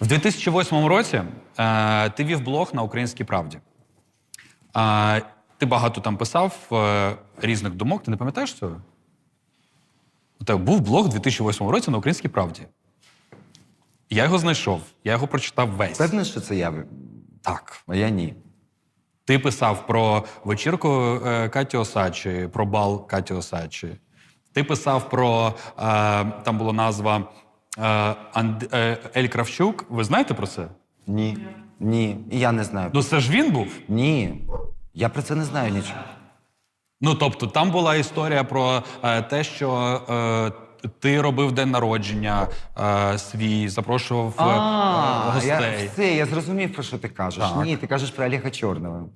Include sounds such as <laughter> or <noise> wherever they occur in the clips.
В 2008 році е, ти вів блог на Українській правді. Е, ти багато там писав е, різних думок. Ти не пам'ятаєш цього? У тебе був блог у 2008 році на Українській правді. Я його знайшов, я його прочитав весь. Певно, що це я, Так. а я ні. Ти писав про вечірку е, Каті Осачі, про бал Каті Осачі. Ти писав про е, там була назва Анд, е, Ель Кравчук. Ви знаєте про це? Ні. Ні. І я не знаю. Ну це ж він був. Ні. Я про це не знаю нічого. Ну тобто, там була історія про е, те, що е, ти робив день народження е, свій, запрошував е, А, я, все, я зрозумів, про що ти кажеш. Так. Ні, ти кажеш про Олега Чорного.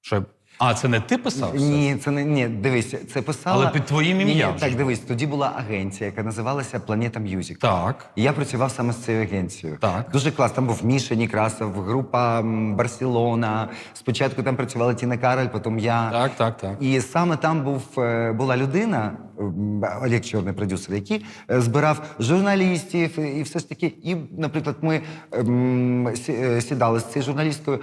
Що... А, це не ти писав? Ні, це не ні, дивись, це писала. Але під твоїм ім'ям Ні, так, дивись, тоді була агенція, яка називалася Планета Мюзик. Так. І я працював саме з цією агенцією. Так. Дуже клас. Там був Міша Некрасов, група Барселона. Спочатку там працювала Тіна Кароль, потім я. Так, так, так. І саме там був, е, була людина, Олег Чорний продюсер, який е, збирав журналістів і все ж таки. І, наприклад, ми е, сідали з цією журналісткою.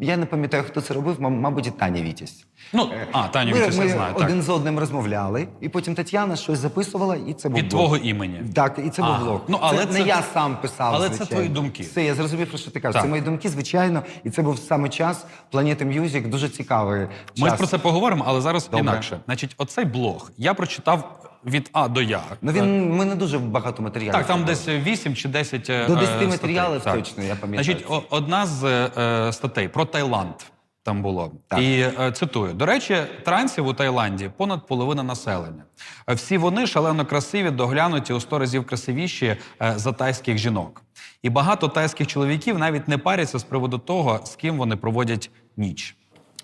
Я не пам'ятаю, хто це робив, мабуть, і Таня Вітязь. Ну, а, Таню ми, Вітязь я ми знаю. один Так. з одним розмовляли, і потім Тетяна щось записувала, і це був Від твого імені. Так, і це був Ага. блог. Ну, але це, це- не я сам писав. але це твої думки. Все, я зрозумів, про що ти кажеш. Так. Це мої думки, звичайно, і це був саме час Планети Мюзик, дуже цікавий Ми час. про це поговоримо, але зараз Добре. інакше. Значить, оцей блог я прочитав від А до Я. Ну він ми не дуже багато матеріалів. Так, там десь 8 чи 10 е, До 10 статей. матеріалів Так. точно, я пам'ятаю Значить, о- одна з е, статей про Таїланд там було. Так. І е, цитую: до речі, трансів у Таїланді понад половина населення. Е, Всі вони шалено красиві, доглянуті у сто разів красивіші е, за тайських жінок. І багато тайських чоловіків навіть не паряться з приводу того, з ким вони проводять ніч.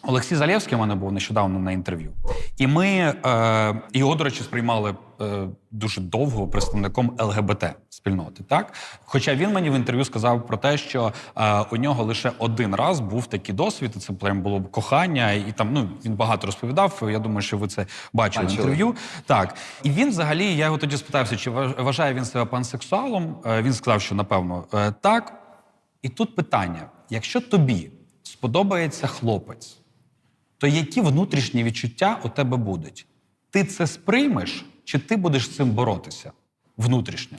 Олексій Залєвський у мене був нещодавно на інтерв'ю. І ми е, його, до речі, сприймали е, дуже довго представником ЛГБТ спільноти. Так? Хоча він мені в інтерв'ю сказав про те, що е, у нього лише один раз був такий досвід, і це прям було кохання, і там ну він багато розповідав. Я думаю, що ви це бачили в інтерв'ю. Так. І він взагалі, я його тоді спитався, чи важ- вважає він себе пансексуалом. Е, він сказав, що напевно е, так. І тут питання: якщо тобі сподобається хлопець, то які внутрішні відчуття у тебе будуть? Ти це сприймеш, чи ти будеш з цим боротися внутрішньо?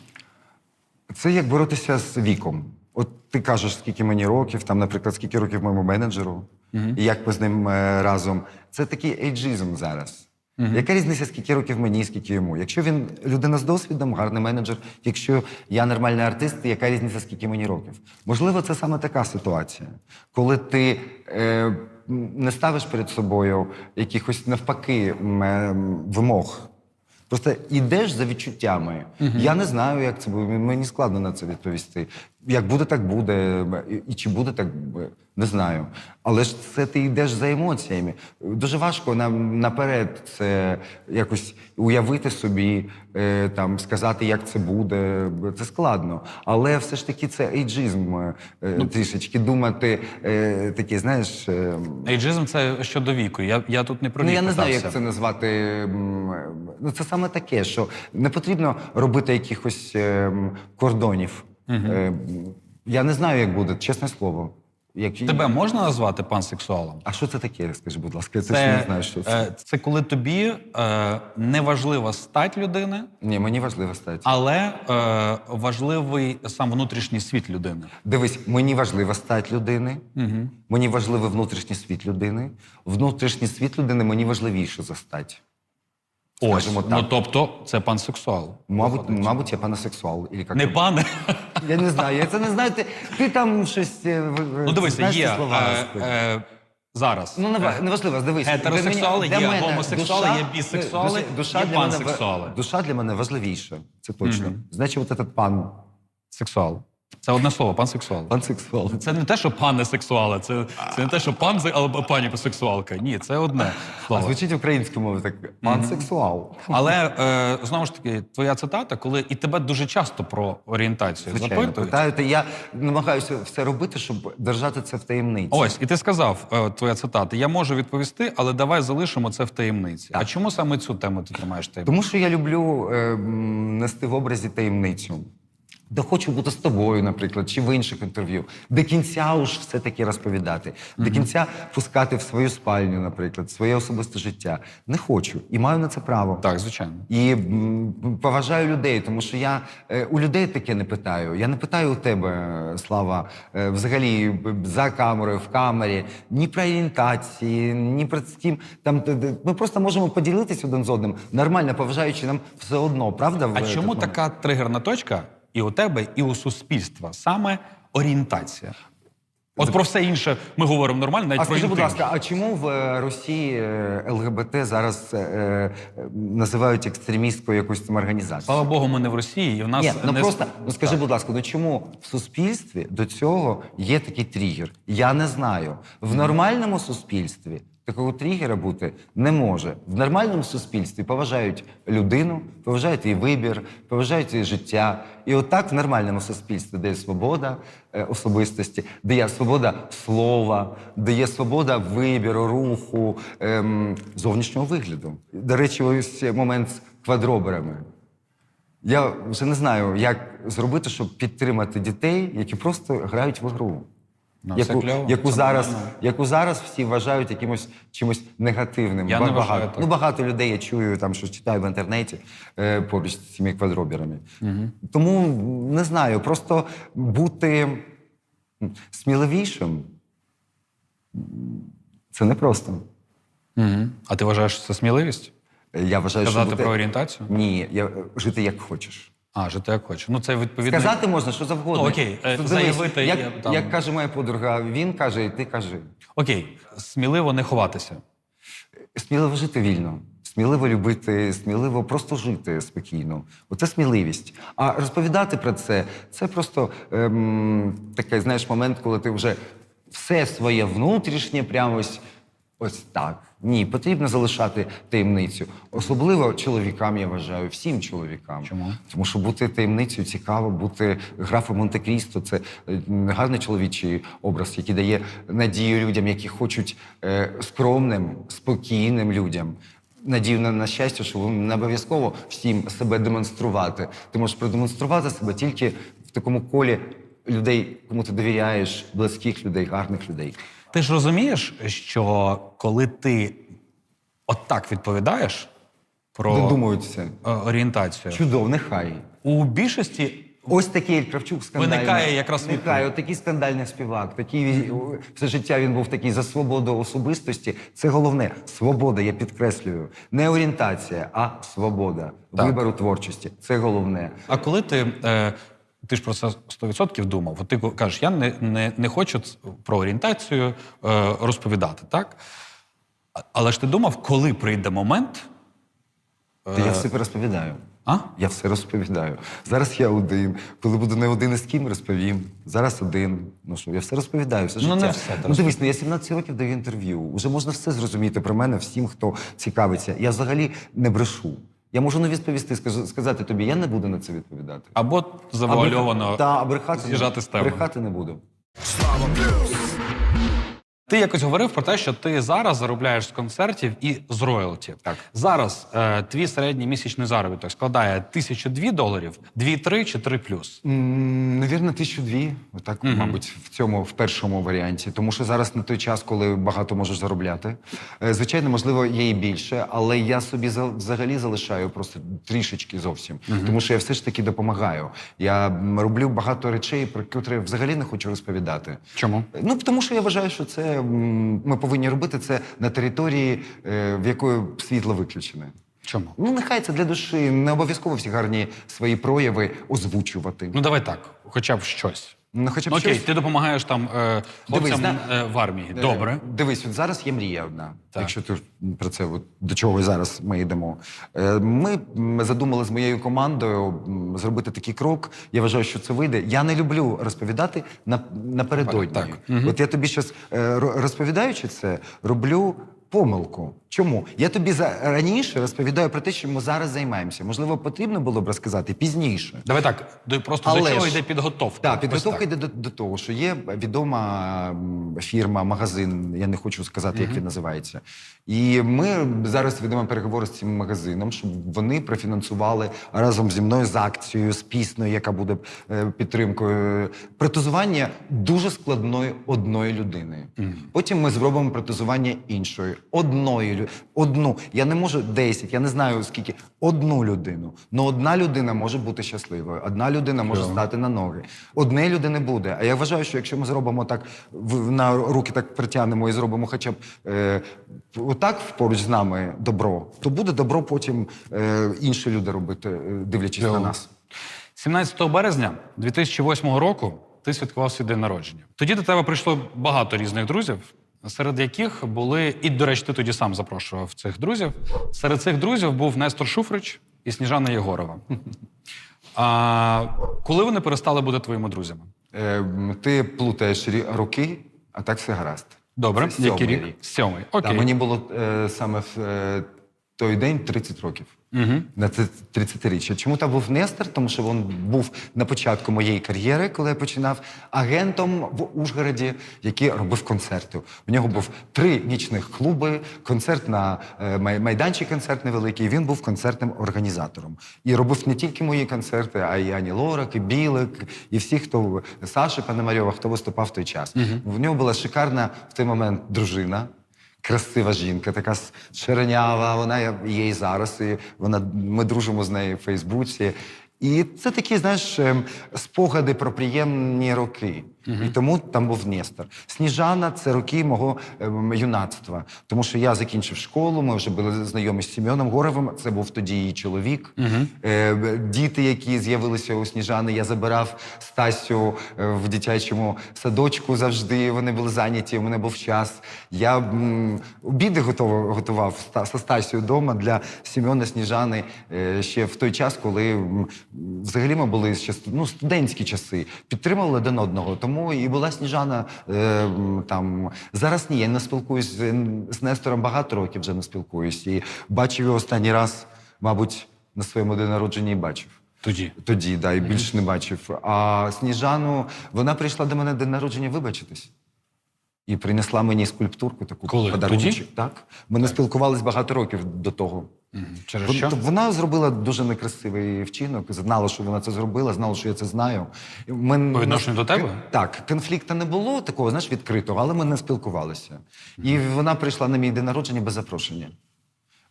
Це як боротися з віком. От ти кажеш, скільки мені років, там, наприклад, скільки років моєму менеджеру, і як ми з ним е, разом. Це такий ейджизм зараз. Яка різниця, скільки років мені, скільки йому? Якщо він людина з досвідом, гарний менеджер, якщо я нормальний артист, яка різниця, скільки мені років? Можливо, це саме така ситуація, коли ти е, не ставиш перед собою якихось навпаки е, вимог. Просто йдеш за відчуттями. Я не знаю, як це буде. Мені складно на це відповісти. Як буде, так буде. І, чи буде, так не знаю. Але ж це ти йдеш за емоціями. Дуже важко нам наперед це якось уявити собі, е, там сказати, як це буде. Це складно. Але все ж таки це ейджизм е, трішечки думати е, таке, знаєш. Ейджизм це щодо віку. Я, я тут не про Ну, я не знаю, як це назвати. Ну, це саме таке, що не потрібно робити якихось ем, кордонів. Ем, Я не знаю, як буде, чесне слово. Як... Тебе можна назвати пансексуалом? А що це таке? Скажи, будь ласка, я це, не знаю, що це. е, це коли тобі е, не важлива стать людини, Ні, мені важливо стати. але е, важливий сам внутрішній світ людини. Дивись, мені важлива стать людини, мені важливий внутрішній світ людини. Внутрішній світ людини мені важливіше за стать. Ось, Скажімо ну тобто це пансексуал. Мабуть, мабуть, я панасексуал. Или як Не це? пане. Я не знаю, я це не знаю. Ти, ти там щось. е, в- в- Ну дивися, знаєш ці є слова. е, е, зараз. Ну, не, е, неважливо, дивись. Гетеросексуали для є, мене гомосексуали душа- є, бісексуали, душа- душа є для мене ва- пансексуали. душа для мене важливіша, це точно. Значить, от этот пан. Сексуал. Це одне слово, пансексуал. Пансексуал. Це не те, що пане сексуали, це, це не те, що пан або пані сексуалка. Ні, це одне А звучить українською мовою так пансексуал. Але е, знову ж таки, твоя цитата, коли і тебе дуже часто про орієнтацію Звичайно, запитують. питають. і Я намагаюся все робити, щоб держати це в таємниці. Ось, і ти сказав, е, твоя цитата: я можу відповісти, але давай залишимо це в таємниці. А чому саме цю тему ти тримаєш таємницю? Тому що я люблю е, нести в образі таємницю. Да хочу бути з тобою, наприклад, чи в інших інтерв'ю. До кінця уж все-таки розповідати. До кінця пускати в свою спальню, наприклад, своє особисте життя. Не хочу і маю на це право. Так, звичайно. І м, поважаю людей, тому що я е, у людей таке не питаю. Я не питаю у тебе, Слава, е, взагалі б- за камерою, в камері, ні про орієнтації, ні про тим. Там т- т- ми просто можемо поділитись один з одним, нормально поважаючи нам все одно, правда? в А этот чому момент? така тригерна точка і у тебе, і у суспільства? Саме орієнтація. От про все інше ми говоримо нормально, навіть А про скажи, будь ласка, а чому в е, Росії е, ЛГБТ зараз е, е, називають екстремісткою якусь там організацію? Слава Богу, ми не в Росії, і в нас Ні, ну не просто ну скажи, будь ласка, ну чому в суспільстві до цього є такий тригер? Я не знаю. В нормальному суспільстві такого тригера бути не може. В нормальному суспільстві поважають людину, поважають її вибір, поважають її життя. І отак в нормальному суспільстві, де є свобода е, особистості, де є свобода слова, де є свобода вибіру, руху, ем, зовнішнього вигляду. До речі, ось момент з квадроберами. Я вже не знаю, як зробити, щоб підтримати дітей, які просто грають в гру. Ну, яку, кльово, яку, зараз, нормально. яку зараз всі вважають якимось чимось негативним. Я не Ба- вважаю багато, так. ну, багато людей я чую, там, що читаю в інтернеті е, поруч з цими квадробірами. Тому не знаю, просто бути сміливішим це непросто. Угу. А ти вважаєш, що це сміливість? Я вважаю, Казати що бути... про орієнтацію? Ні, я, жити як хочеш. А, жити як хочеш. Ну, це відповідно. Сказати можна що завгодно. Ну, окей, е, Тут заявити, як, я там- як каже моя подруга, він каже, і ти кажи. Окей, сміливо не ховатися. Сміливо жити вільно, сміливо любити, сміливо просто жити спокійно. Оце сміливість. А розповідати про це це просто ем, такий, знаєш, момент, коли ти вже все своє внутрішнє прямо ось, ось так. Ні, потрібно залишати таємницю. Особливо чоловікам, я вважаю, всім чоловікам. Чому? Тому що бути таємницею цікаво, бути графом Монте-Крісто це е, гарний чоловічий образ, який дає надію людям, які хочуть е, скромним, спокійним людям. Надію на, на щастя, що не обов'язково всім себе демонструвати. Ти можеш продемонструвати себе тільки в такому колі людей, кому ти довіряєш, близьких людей, гарних людей. Ти ж розумієш, що коли ти отак відповідаєш про Додумують все. е, орієнтацію, Чудово, нехай. у більшості Ось такий Кравчук скандальний. Виникає якраз Виникає, от такий скандальний співак. Такий все життя він був такий за свободу особистості. Це головне. Свобода, я підкреслюю. Не орієнтація, а свобода. Так. Вибору творчості. Це головне. А коли ти, е, ти ж про це 100% думав, от ти кажеш, я не, не, не хочу про орієнтацію е, розповідати, так? Але ж ти думав, коли прийде момент. Та я все розповідаю. А? Я все розповідаю. Зараз я один. Коли буду не один із ким, розповім. Зараз один. Ну що, я все розповідаю, все Ну, життя. не все ну дивись, ну я 17 років даю інтерв'ю. Уже можна все зрозуміти про мене всім, хто цікавиться. Я взагалі не брешу. Я можу не відповісти, сказати тобі, я не буду на це відповідати. Або завуальовано Та, а брехати, з'їжджати з теми. брехати не буду. Ти якось говорив про те, що ти зараз заробляєш з концертів і з роялті. Так. Зараз е, твій середній місячний заробіток складає тисячу дві доларів, дві-три чи три плюс. М, Навірно, тисячу дві, отак, мабуть, в цьому в першому варіанті. Тому що зараз не той час, коли багато можеш заробляти. Е, Звичайно, можливо, є і більше, але я собі за- взагалі залишаю просто трішечки зовсім. Тому що я все ж таки допомагаю. Я роблю багато речей, про які взагалі не хочу розповідати. Чому? Ну тому що я вважаю, що це ми повинні робити це на території, е, в якої світло виключене. Чому? Ну, нехай це для душі. Не обов'язково всі гарні свої прояви озвучувати. Ну давай так, хоча б щось. Ну, хоча б Ну, Окей, щось. ти допомагаєш там е, хлопцям Дивись, е, в армії. Добре. Е, Дивись, от зараз є мрія одна. Так. Якщо ти про це от, до чого зараз ми йдемо. Е, Ми задумали з моєю командою зробити такий крок. Я вважаю, що це вийде. Я не люблю розповідати на, напередодні. Так. От я тобі щас, е, розповідаючи це, роблю помилку. Чому? Я тобі за раніше розповідаю про те, що ми зараз займаємося. Можливо, потрібно було б розказати пізніше. Давай так, до- просто Але до чого ж- йде підготовка. Так, Ось підготовка йде до, до того, що є відома м, фірма, магазин, я не хочу сказати, як він називається. І ми зараз ведемо переговори з цим магазином, щоб вони профінансували разом зі мною з акцією, з піснею, яка буде е, підтримкою. Протезування дуже складної одної людини. Потім ми зробимо протезування іншої, одної одну. Я не можу 10, я не знаю скільки, одну людину. Ну одна людина може бути щасливою, одна людина може Кльово. стати на ноги. Одне людини буде. А я вважаю, що якщо ми зробимо так, на руки так притягнемо і зробимо хоча б е, отак поруч з нами добро, то буде добро потім е, інші люди робити, е, дивлячись Кльово. на нас. 17 березня 2008 року ти святкував свій день народження. Тоді до тебе прийшло багато різних друзів, серед яких були, і, до речі, ти тоді сам запрошував цих друзів. Серед цих друзів був Нестор Шуфрич і Сніжана Єгорова. А, коли вони перестали бути твоїми друзями? Е, ти плутаєш роки, а так все гаразд. Добре, Це який рік? Сьомий. Окей. мені було е, саме в е, той день 30 років. Угу. На це 30-річчя. Чому там був Нестор? Тому що він був на початку моєї кар'єри, коли я починав агентом в Ужгороді, який робив концерти. У нього був три нічних клуби, концерт на е, майданчик концерт невеликий. Він був концертним організатором і робив не тільки мої концерти, а й Ані Лорак, і Білик, і всі, хто Саші Пономарьова, хто виступав в той час. В нього була шикарна в той момент дружина. Красива жінка, така ширенява, вона є і зараз. І вона, ми дружимо з нею в Фейсбуці. І це такі, знаєш, ем, спогади про приємні роки. І тому там був Нестор. Сніжана це роки мого ем, юнацтва. Тому що я закінчив школу, ми вже були знайомі з Сім'оном Горовим. Це був тоді її чоловік. Е, діти, які з'явилися у Сніжани, я забирав Стасю е, в дитячому садочку завжди. Вони були зайняті, у мене був час. Я обіди готував, готував ста- со Стасю вдома для Сім'она Сніжани е, ще в той час, коли взагалі ми були ще ну, студентські часи, підтримували один одного. Тому і була Сніжана е, там. Зараз ні, я не спілкуюсь з, Нестором багато років вже не спілкуюсь. І бачив його останній раз, мабуть, на своєму день народження і бачив. Тоді. Тоді, да, і більше не бачив. А Сніжану, вона прийшла до мене на день народження вибачитись. І принесла мені скульптурку таку Коли? подаруночок. Тоді? Так. Ми не спілкувались багато років до того. Через що? Вона зробила дуже некрасивий вчинок, знала, що вона це зробила, знала, що я це знаю. Ми, По відношенню до тебе? Так, конфлікту не було такого, знаєш, відкритого, але ми не спілкувалися. І вона прийшла на мій день народження без запрошення.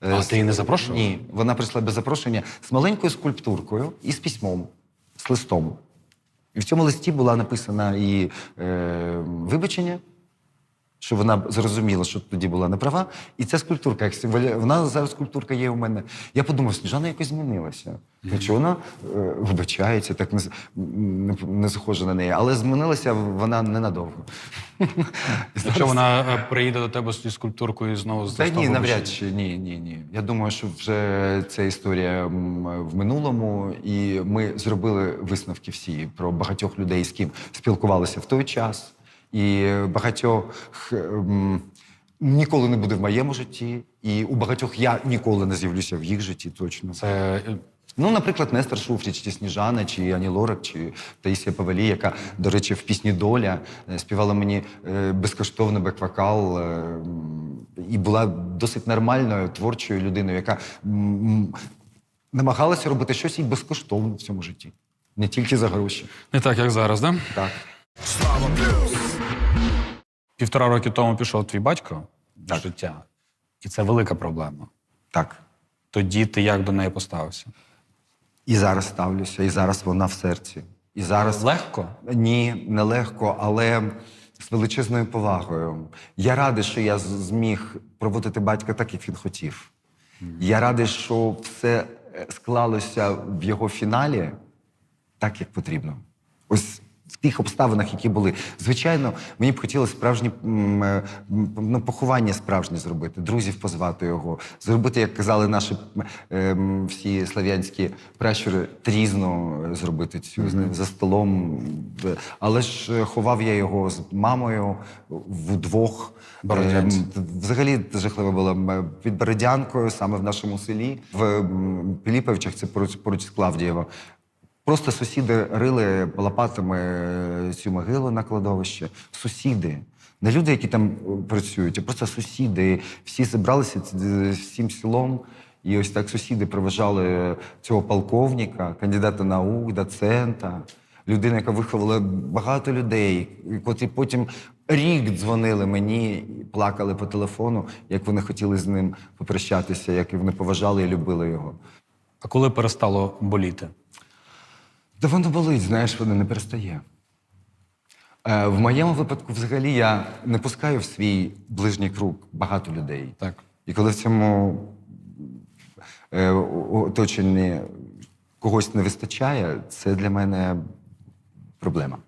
А з- ти її не запрошував? Ні, вона прийшла без запрошення з маленькою скульптуркою і з письмом, з листом. І в цьому листі була написана і е, вибачення, що вона зрозуміла, що тоді була неправа. І ця скульптурка, як символі... вона зараз скульптурка є у мене. Я подумав, Сніжана якось змінилася. Хоча вона е, вибачається, так не, не, не схожа на неї, але змінилася вона ненадовго. <laughs> Якщо вона е, приїде до тебе з скульптуркою і знову з Та ні, навряд чи ні, ні, ні. Я думаю, що вже ця історія в минулому, і ми зробили висновки всі про багатьох людей, з ким спілкувалися в той час, і багатьох м, ніколи не буде в моєму житті, і у багатьох я ніколи не з'явлюся в їх житті, точно. Це е, Ну, наприклад, Нестор Шуфріч, чи Сніжана, чи Ані Лорак, чи Таїсія Павелі, яка, до речі, в пісні Доля е, співала мені е, безкоштовно бек-вокал і була досить нормальною творчою людиною, яка намагалася робити щось і безкоштовно в цьому житті. Не тільки за гроші. не так, як зараз, да? Так. Півтора роки тому пішов твій батько Так. з життя, і це велика проблема. Так. Тоді ти як до неї поставився? І зараз ставлюся, і зараз вона в серці. І зараз Легко? Ні, нелегко, але з величезною повагою. Я радий, що я зміг проводити батька так, як він хотів. Я радий, що все е, склалося в його фіналі так, як потрібно. Ось в тих обставинах, які були. Звичайно, мені б хотілося справжні е, ну, поховання справжнє зробити, друзів позвати його, зробити, як казали наші м, е, всі слав'янські пращури, трізну е, зробити цю з ним за столом. Е, Але ж ховав я його з мамою вдвох. Бородянці. Е, Взагалі жахливо було під Бородянкою, саме в нашому селі, в Піліповичах, це поруч, поруч з Клавдієво. Просто сусіди рили лопатами е, цю могилу на кладовище. Сусіди. Не люди, які там е, працюють, а просто сусіди. Всі зібралися всім селом. І ось так сусіди проважали цього полковника, кандидата наук, доцента, людина, яка виховала багато людей, котрі потім рік дзвонили мені, плакали по телефону, як вони хотіли з ним попрощатися, як вони поважали і любили його. А коли перестало боліти? Та воно болить, знаєш, воно не перестає. Е, в моєму випадку, взагалі, я не пускаю в свій ближній круг багато людей. Так. І коли в цьому е, оточенні когось не вистачає, це для мене проблема.